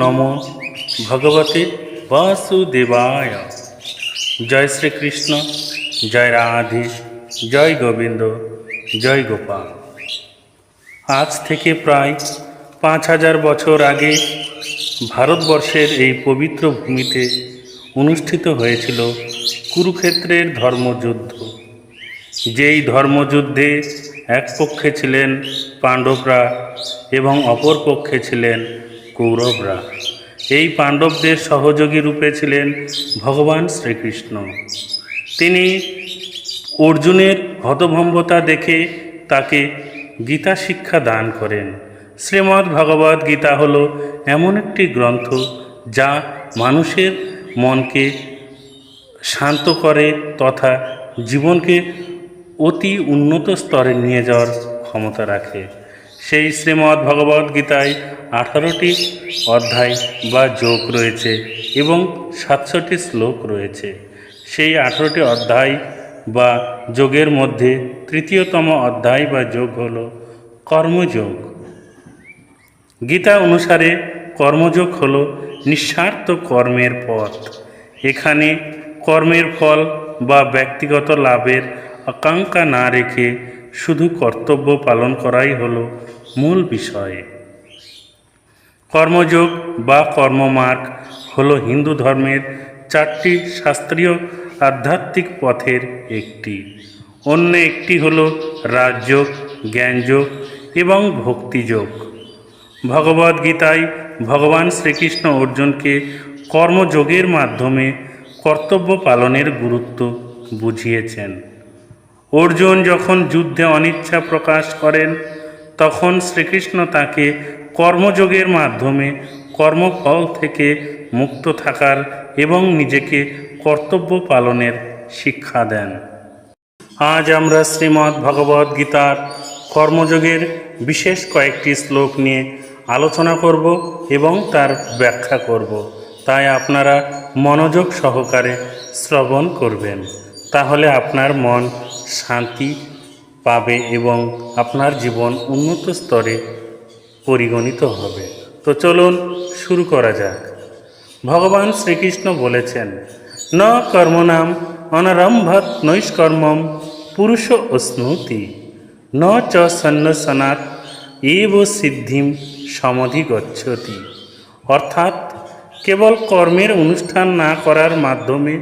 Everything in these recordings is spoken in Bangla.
নম ভগবতে বাসুদেবায়। জয় শ্রীকৃষ্ণ, জয় রাধে, জয় গোবিন্দ, জয় গোপাল। আজ থেকে প্রায় পাঁচ হাজার বছর আগে ভারতবর্ষের এই পবিত্র ভূমিতে অনুষ্ঠিত হয়েছিল কুরুক্ষেত্রের ধর্মযুদ্ধ। যেই ধর্মযুদ্ধে এক পক্ষে ছিলেন পাণ্ডবরা এবং অপর পক্ষে ছিলেন কৌরবরা। এই পাণ্ডবদের সহযোগী রূপে ছিলেন ভগবান শ্রীকৃষ্ণ। তিনি অর্জুনের হতভম্বতা দেখে তাকে গীতা শিক্ষা দান করেন। শ্রীমদ্ ভগবদ গীতা হল এমন একটি গ্রন্থ যা মানুষের মনকে শান্ত করে তথা জীবনকে অতি উন্নত স্তরে নিয়ে যাওয়ার ক্ষমতা রাখে। সেই শ্রীমদ্ ভগবদ গীতায় আঠারোটি অধ্যায় বা যোগ রয়েছে এবং সাতশোটি শ্লোক রয়েছে। সেই আঠারোটি অধ্যায় বা যোগের মধ্যে তৃতীয়তম অধ্যায় বা যোগ হল কর্মযোগ। গীতা অনুসারে কর্মযোগ হল নিঃস্বার্থ কর্মের পথ। এখানে কর্মের ফল বা ব্যক্তিগত লাভের আকাঙ্ক্ষা না রেখে শুধু কর্তব্য পালন করাই হল মূল বিষয়। কর্মযোগ বা কর্মমার্গ হল হিন্দু ধর্মের চারটি শাস্ত্রীয় আধ্যাত্মিক পথের একটি। অন্য একটি হল রাজযোগ, জ্ঞানযোগ এবং ভক্তিযোগ। ভগবদ্গীতায় ভগবান শ্রীকৃষ্ণ অর্জুনকে কর্মযোগের মাধ্যমে কর্তব্য পালনের গুরুত্ব বুঝিয়েছেন। অর্জুন যখন যুদ্ধে অনিচ্ছা প্রকাশ করেন, তখন শ্রীকৃষ্ণ তাকে কর্মযোগের মাধ্যমে কর্মফল থেকে মুক্ত থাকার এবং নিজেকে কর্তব্য পালনের শিক্ষা দেন। আজ আমরা শ্রীমদ্ ভগবদ গীতার কর্মযোগের বিশেষ কয়েকটি শ্লোক নিয়ে আলোচনা করব এবং তার ব্যাখ্যা করব। তাই আপনারা মনোযোগ সহকারে শ্রবণ করবেন। তাহলে আপনার মন শান্তি পাবে এবং আপনার জীবন উন্নত স্তরে পরিগণিত হবে। তো চলুন শুরু করা যাক। ভগবান শ্রীকৃষ্ণ বলেছেন, ন কর্মনাম অনারম্ভত নৈষ্কর্মম পুরুষ অশ্নুতি। ন চ সন্ন্যসনাৎ এব সিদ্ধিম সমাধি গচ্ছতি অর্থাৎ কেবল কর্মের অনুষ্ঠান না করার মাধ্যমে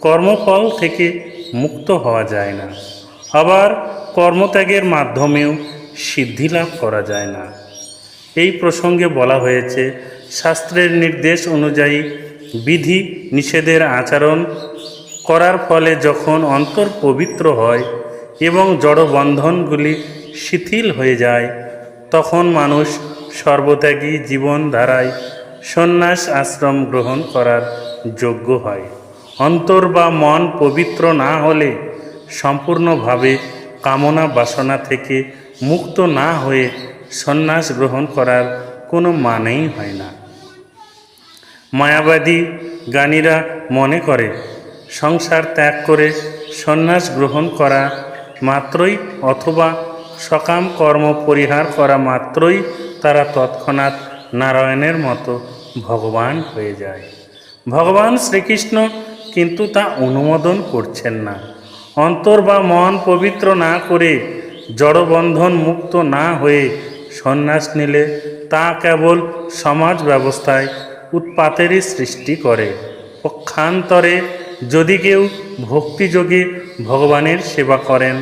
কর্মফল থেকে মুক্ত হওয়া যায় না। আবার কর্মত্যাগের মাধ্যমেও সিদ্ধি লাভ করা যায় না। এই প্রসঙ্গে বলা হয়েছে, শাস্ত্রের নির্দেশ অনুযায়ী বিধি নিষেধের আচরণ করার ফলে যখন অন্তর পবিত্র হয় এবং জড়বন্ধনগুলি শিথিল হয়ে যায়, তখন মানুষ সর্বত্যাগী জীবনধারায় সন্ন্যাস আশ্রম গ্রহণ করার যোগ্য হয়। অন্তর বা মন পবিত্র না হলে সম্পূর্ণভাবে কামনা বাসনা থেকে মুক্ত না হয়ে সন্ন্যাস গ্রহণ করার কোনো মানেই হয় না। মায়াবাদী জ্ঞানীরা মনে করে, সংসার ত্যাগ করে সন্ন্যাস গ্রহণ করা মাত্রই অথবা সকাম কর্ম পরিহার করা মাত্রই তারা তৎক্ষণাৎ নারায়ণের মতো ভগবান হয়ে যায়। ভগবান শ্রীকৃষ্ণ কিন্তু তা অনুমোদন করছেন না। অন্তর বা মন পবিত্র না করে জড়বন্ধন মুক্ত না হয়ে সন্ন্যাস নিলে তা কেবল সমাজ ব্যবস্থায় উৎপাতেরই সৃষ্টি করে। পক্ষান্তরে যদি কেউ ভক্তিযোগে ভগবানের সেবা করেন,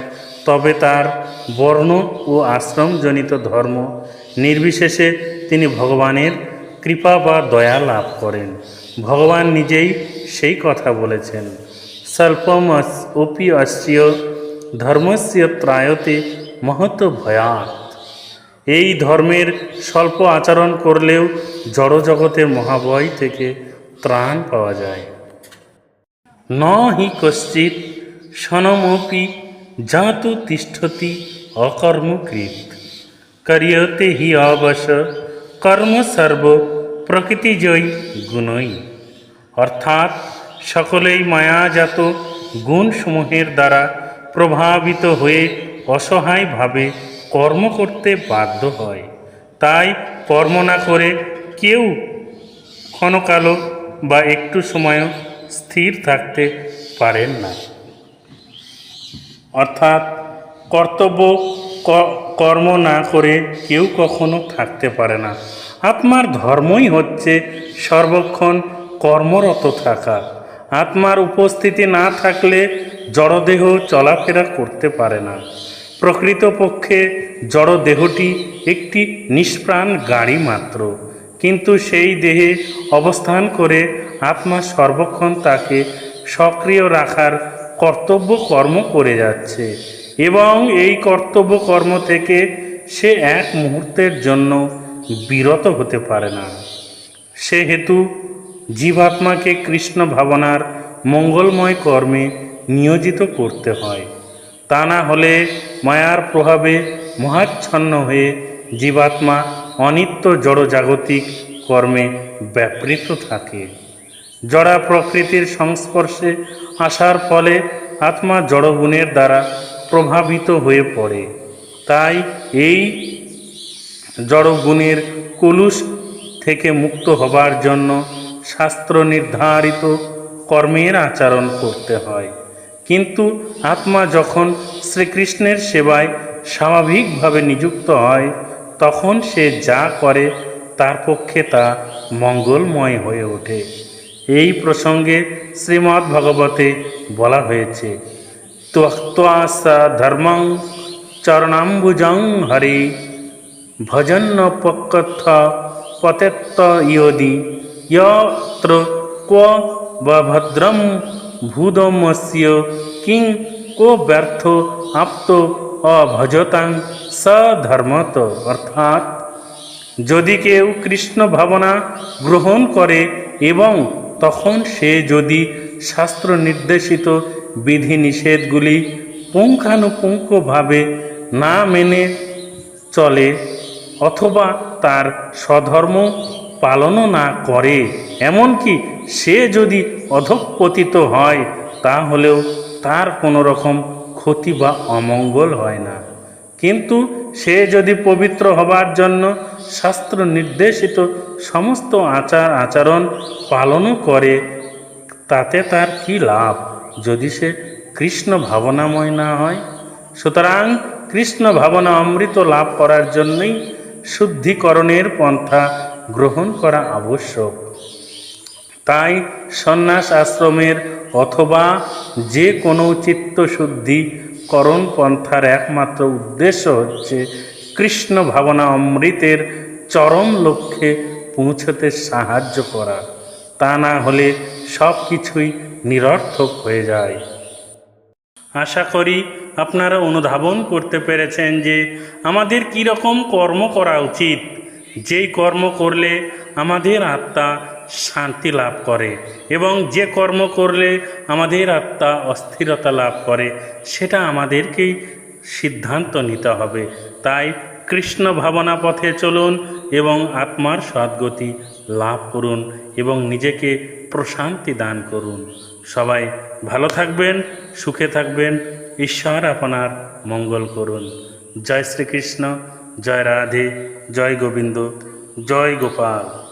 তবে তার বর্ণ ও আশ্রমজনিত ধর্ম, নির্বিশেষে তিনি ভগবানের কৃপা বা দয়া লাভ করেন। ভগবান নিজেই সেই কথা বলেছেন স্বল্পম অপি অস্য ধর্মস্য ত্রায়তে মহৎ ভয়াত এই ধর্মের স্বল্প আচরণ করলেও জড়জগতের মহাভয় থেকে ত্রাণ পাওয়া যায়। ন হি কশ্চিৎ সনমপি জাতু তিষ্ঠতি অকর্মকৃত। করিয়তে হি অবশ কর্ম সর্ব প্রকৃতিজয়ী গুণই অর্থাৎ সকলেই মায়াজাত গুণসমূহের দ্বারা প্রভাবিত হয়ে অসহায়ভাবে কর্ম করতে বাধ্য হয়। তাই কর্ম না করে কেউ ক্ষণকালও বা একটু সময়ও স্থির থাকতে পারেন না। অর্থাৎ কর্তব্য কর্ম না করে কেউ কখনো থাকতে পারে না। আত্মার ধর্মই হচ্ছে সর্বক্ষণ কর্মরত থাকা। আত্মার উপস্থিতি না থাকলে জড়দেহ চলাফেরা করতে পারে না। প্রকৃতপক্ষে জড়দেহটি একটি নিষ্প্রাণ গাড়ি মাত্র। কিন্তু সেই দেহে অবস্থান করে আত্মা সর্বক্ষণ তাকে সক্রিয় রাখার কর্তব্য কর্ম করে যাচ্ছে এবং এই কর্তব্য কর্ম থেকে সে এক মুহূর্তের জন্য বিরত হতে পারে না। সেহেতু জীবাত্মাকে কৃষ্ণ ভাবনার মঙ্গলময় কর্মে নিয়োজিত করতে হয়। তা না হলে মায়ার প্রভাবে মহাচ্ছন্ন হয়ে জীবাত্মা অনিত্য জড়জাগতিক কর্মে ব্যাপৃত থাকে। জড়া প্রকৃতির সংস্পর্শে আসার ফলে আত্মা জড়গুণের দ্বারা প্রভাবিত হয়ে পড়ে। তাই এই জড়গুণের কলুষ থেকে মুক্ত হবার জন্য শাস্ত্র নির্ধারিত কর্মের আচরণ করতে হয়। কিন্তু আত্মা যখন শ্রীকৃষ্ণের সেবায় স্বাভাবিকভাবে নিযুক্ত হয়, তখন সে যা করে তার পক্ষে তা মঙ্গলময় হয়ে ওঠে। এই প্রসঙ্গে শ্রীমৎ ভগবতে বলা হয়েছে ত্বক্তাসা ধর্মং চরণাম্বুজং হরি, ভজন্ন পক্ষ পতেত্ত ইয়দি ইয়ত্র ক্ব ভদ্রম ভূদমস্য কিং কো ব্যর্থ আপ্ত অভজতাং স ধর্মত অর্থাৎ, যদি কেউ কৃষ্ণ ভাবনা গ্রহণ করে এবং তখন সে যদি শাস্ত্র নির্দেশিত বিধিনিষেধগুলি পুঙ্খানুপুঙ্খভাবে না মেনে চলে অথবা তার স্বধর্ম পালনও না করে, এমনকি সে যদি অধঃপতিত হয়, তাহলেও তার কোনো রকম ক্ষতি বা অমঙ্গল হয় না। কিন্তু সে যদি পবিত্র হবার জন্য শাস্ত্র নির্দেশিত সমস্ত আচার আচরণ পালনও করে, তাতে তার কি লাভ যদি সে কৃষ্ণ ভাবনাময় না হয়? সুতরাং কৃষ্ণ ভাবনা অমৃত লাভ করার জন্যই শুদ্ধিকরণের পন্থা গ্রহণ করা আবশ্যক। তাই সন্ন্যাস আশ্রমের অথবা যে কোনো চিত্তশুদ্ধিকরণ পন্থার একমাত্র উদ্দেশ্য হচ্ছে কৃষ্ণ ভাবনা অমৃতের চরম লক্ষ্যে পৌঁছতে সাহায্য করা। তা না হলে সব কিছুই নিরর্থক হয়ে যায়। আশা করি আপনারা অনুধাবন করতে পেরেছেন যে আমাদের কী রকম কর্ম করা উচিত। যেই কর্ম করলে আমাদের আত্মা শান্তি লাভ করে এবং যে কর্ম করলে আমাদের আত্মা অস্থিরতা লাভ করে, সেটা আমাদেরকেই সিদ্ধান্ত নিতে হবে। তাই কৃষ্ণ ভাবনা পথে চলুন এবং আত্মার সদ্গতি লাভ করুন এবং নিজেকে প্রশান্তি দান করুন। সবাই ভালো থাকবেন, সুখে থাকবেন, ঈশ্বর আপনার মঙ্গল করুন। জয় শ্রীকৃষ্ণ, জয় রাধে, জয় গোবিন্দ, জয় গোপাল।